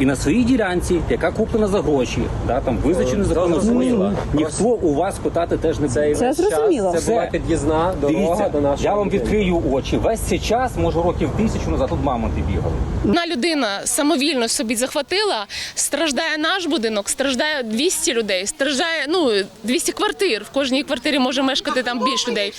І на своїй ділянці, яка куплена за гроші, да, там визначено законом зрозуміло. ніхто у вас питати теж не буде. Це зрозуміло. Це була під'їзна дорога Дивіться, до нашого. я вам відкрию очі. Весь цей час, може років тисячу назад, тут мамонти бігали. Одна людина самовільно собі захватила, страждає наш будинок, страждає 200 людей, страждає ну 200 квартир. В кожній квартирі може мешкати там більше людей.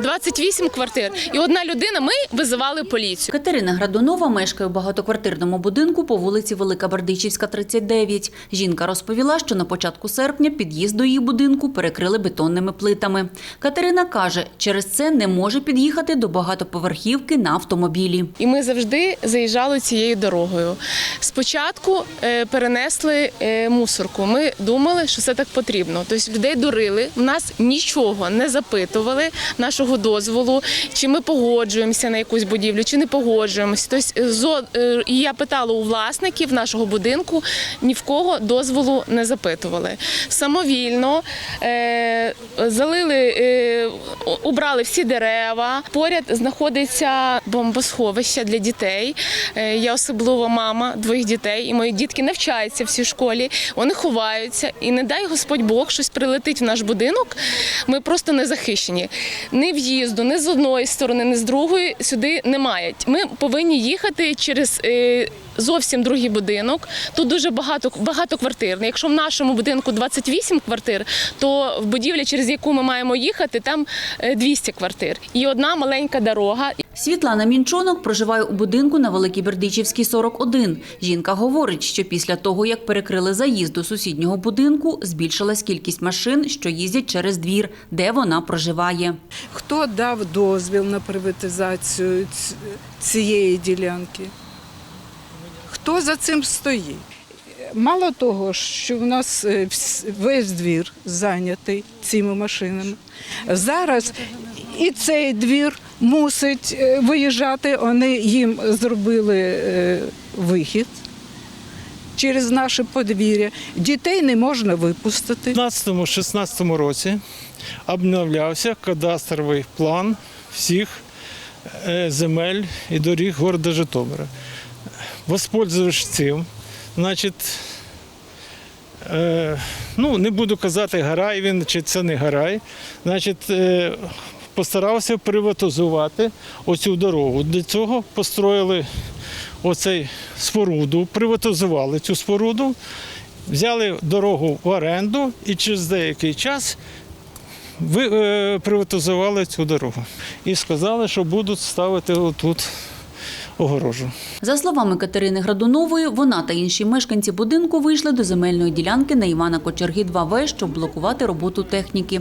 28 квартир. І одна людина. Ми визивали поліцію. Катерина Градунова мешкає у багатоквартирному будинку по вулиці Велика Бердичівська, 39. Жінка розповіла, що на початку серпня під'їзд до її будинку перекрили бетонними плитами. Катерина каже, через це не може під'їхати до багатоповерхівки на автомобілі. І ми завжди заїжджали цією дорогою. Спочатку е, перенесли е, мусорку. Ми думали, що це так потрібно. Тобто людей дурили, в нас нічого не запитували нашого дозволу, чи ми погоджуємося на якусь будівлю, чи не погоджуємося. Тобто, е, я питала у власників нашого будинку, ні в кого дозволу не запитували. Самовільно е, залили, е, убрали всі дерева. Поряд знаходиться бомбосховище для дітей. Е, Я особливо мама двоїх дітей, і мої дітки навчаються в цій школі. Вони ховаються, і не дай Господь Бог щось прилетить в наш будинок. Ми просто не захищені. Ні в'їзду, ні з одної сторони, ні з другої сюди немає. Ми повинні їхати через. е, Зовсім другий будинок. Тут дуже багато багатоквартирний. Якщо в нашому будинку 28 квартир, то в будівлі, через яку ми маємо їхати, там 200 квартир. І одна маленька дорога. Світлана Мінчонок проживає у будинку на Великій Бердичівській, 41. Жінка говорить, що після того, як перекрили заїзд до сусіднього будинку, збільшилась кількість машин, що їздять через двір, де вона проживає. Хто дав дозвіл на приватизацію цієї ділянки? Хто за цим стоїть? Мало того, що в нас е, весь двір зайнятий цими машинами. Зараз і цей двір мусить е, виїжджати. Вони їм зробили е, вихід через наше подвір'я. Дітей не можна випустити. У 2015-16 році обновлявся кадастровий план всіх земель і доріг города Житомира. Воспользуючись цим, значить, е, ну, не буду казати, гарай він чи це не гарай, значить, е, постарався приватизувати оцю дорогу. Для цього построїли оцей споруду, приватизували цю споруду, взяли дорогу в оренду і через деякий час ви, е, приватизували цю дорогу. І сказали, що будуть ставити отут огорожу. За словами Катерини Градунової, вона та інші мешканці будинку вийшли до земельної ділянки на Івана Кочерги 2В, щоб блокувати роботу техніки.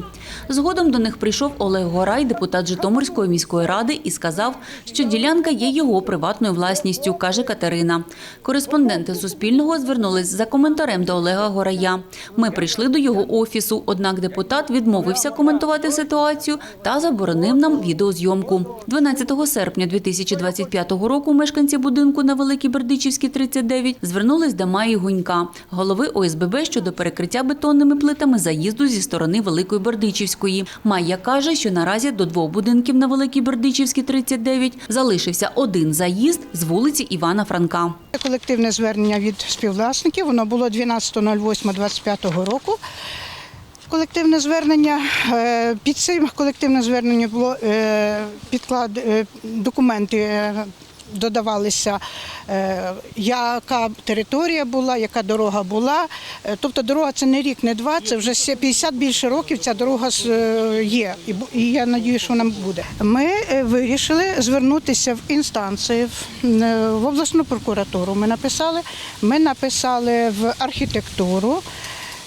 Згодом до них прийшов Олег Горай, депутат Житомирської міської ради, і сказав, що ділянка є його приватною власністю, каже Катерина. Кореспонденти Суспільного звернулись за коментарем до Олега Горая. Ми прийшли до його офісу, однак депутат відмовився коментувати ситуацію та заборонив нам відеозйомку. 12 серпня 2025 року мешканці будинку на Великій Бердичівській, 39, звернулись до Маї Гунька, голови ОСББ щодо перекриття бетонними плитами заїзду зі сторони Великої Бердичівської. Майя каже, що наразі до двох будинків на Великій Бердичівській, 39, залишився один заїзд з вулиці Івана Франка. Колективне звернення від співвласників, воно було 12.08.25 року. Колективне звернення. Е, Під цим колективним зверненням було е, підклад е, документи. Додавалися, е, яка територія була, яка дорога була. Е, Тобто дорога це не рік, не два, це вже 50 більше років ця дорога е, є. І я сподіваюся, що вона буде. Ми вирішили звернутися в інстанції, в обласну прокуратуру. Ми написали. Ми написали в архітектуру.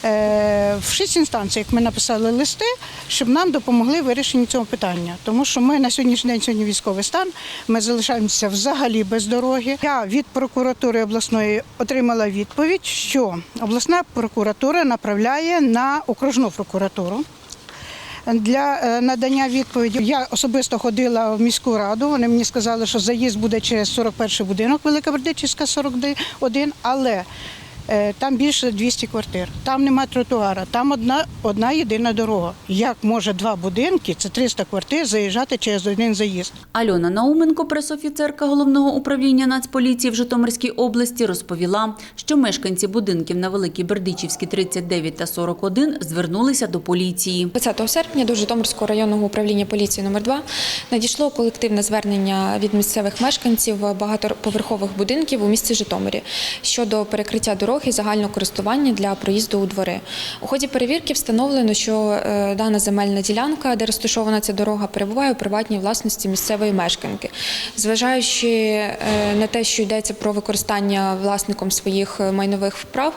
Е, В шість інстанціях ми написали листи, щоб нам допомогли вирішенні цього питання. Тому що ми на сьогоднішній день сьогодні військовий стан, ми залишаємося взагалі без дороги. Я від прокуратури обласної отримала відповідь, що обласна прокуратура направляє на окружну прокуратуру. Для е, надання відповіді я особисто ходила в міську раду. Вони мені сказали, що заїзд буде через 41 будинок, Велика Бердичівська 41, але Там більше 200 квартир, там нема тротуара, там одна, одна єдина дорога. Як може два будинки, це 300 квартир, заїжджати через один заїзд? Альона Науменко, пресофіцерка головного управління Нацполіції в Житомирській області, розповіла, що мешканці будинків на Великій Бердичівській 39 та 41 звернулися до поліції. 20 серпня до Житомирського районного управління поліції номер 2 надійшло колективне звернення від місцевих мешканців багатоповерхових будинків у місті Житомирі щодо перекриття дороги загального користування для проїзду у двори. У ході перевірки встановлено, що е, дана земельна ділянка, де розташована ця дорога, перебуває у приватній власності місцевої мешканки. Зважаючи е, на те, що йдеться про використання власником своїх е, майнових вправ,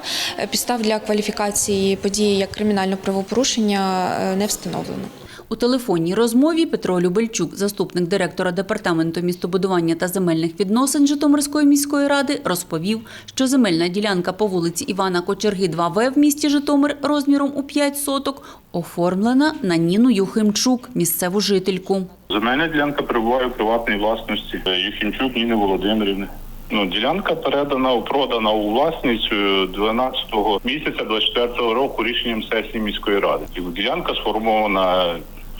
підстав для кваліфікації події як кримінального правопорушення не встановлено. У телефонній розмові Петро Любельчук, заступник директора департаменту містобудування та земельних відносин Житомирської міської ради, розповів, що земельна ділянка по вулиці Івана Кочерги 2В в місті Житомир розміром у 5 соток оформлена на Ніну Юхимчук, місцеву жительку. Земельна ділянка перебуває у приватній власності Юхімчук Ніни Володимирівни. Ну, ділянка передана, продана у власність е, 12 місяця 24 року рішенням сесії міської ради. Ділянка сформована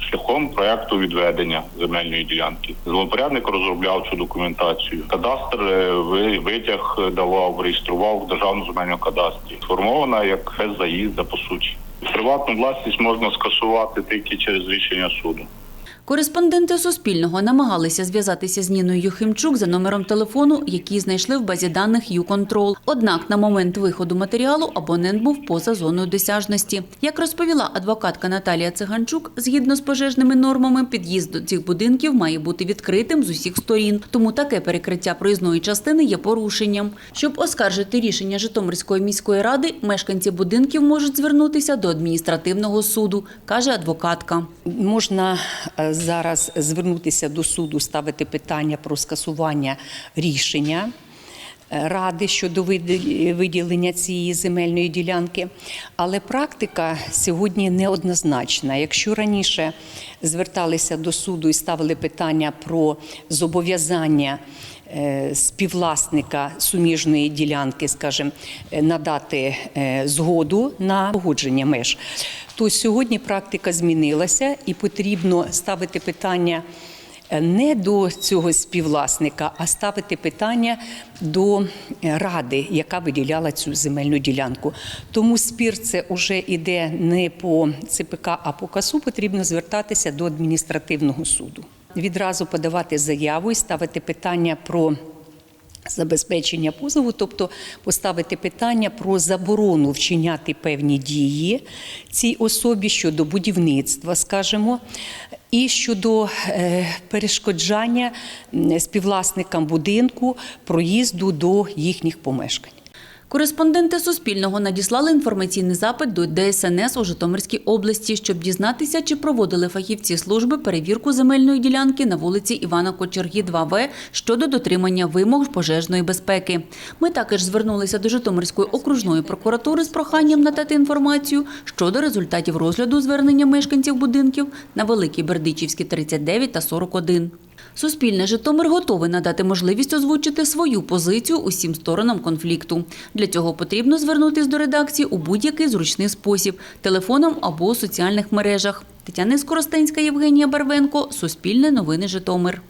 шляхом проекту відведення земельної ділянки. Злопорядник розробляв цю документацію. Кадастр е, витяг давав, реєстрував в державну земельну кадастрі. Сформована як заїзда по суті. Приватну власність можна скасувати тільки через рішення суду. Кореспонденти Суспільного намагалися зв'язатися з Ніною Юхимчук за номером телефону, який знайшли в базі даних «Юконтрол». Однак на момент виходу матеріалу абонент був поза зоною досяжності. Як розповіла адвокатка Наталія Циганчук, згідно з пожежними нормами, під'їзд до цих будинків має бути відкритим з усіх сторін. Тому таке перекриття проїзної частини є порушенням. Щоб оскаржити рішення Житомирської міської ради, мешканці будинків можуть звернутися до адміністративного суду, каже адвокатка. Можна е, зараз звернутися до суду, ставити питання про скасування рішення ради щодо виді- виділення цієї земельної ділянки. Але практика сьогодні неоднозначна. Якщо раніше зверталися до суду і ставили питання про зобов'язання е, співвласника суміжної ділянки, скажімо, е, надати е, згоду на погодження меж, то сьогодні практика змінилася і потрібно ставити питання не до цього співвласника, а ставити питання до е, ради, яка виділяла цю земельну ділянку. Тому спір це вже йде не по ЦПК, а по КАСУ потрібно звертатися до адміністративного суду. Відразу подавати заяву і ставити питання про забезпечення позову, тобто поставити питання про заборону вчиняти певні дії цій особі щодо будівництва, скажімо, і щодо е, перешкоджання співвласникам будинку проїзду до їхніх помешкань. Кореспонденти Суспільного надіслали інформаційний запит до ДСНС у Житомирській області, щоб дізнатися, чи проводили фахівці служби перевірку земельної ділянки на вулиці Івана Кочергі 2В щодо дотримання вимог пожежної безпеки. Ми також звернулися до Житомирської окружної прокуратури з проханням надати інформацію щодо результатів розгляду звернення мешканців будинків на Великій Бердичівській 39 та 41. Суспільне Житомир готовий надати можливість озвучити свою позицію усім сторонам конфлікту. Для цього потрібно звернутися до редакції у будь-який зручний спосіб – телефоном або у соціальних мережах. Тетяна Скоростенська, Євгенія Барвенко, Суспільне новини Житомир.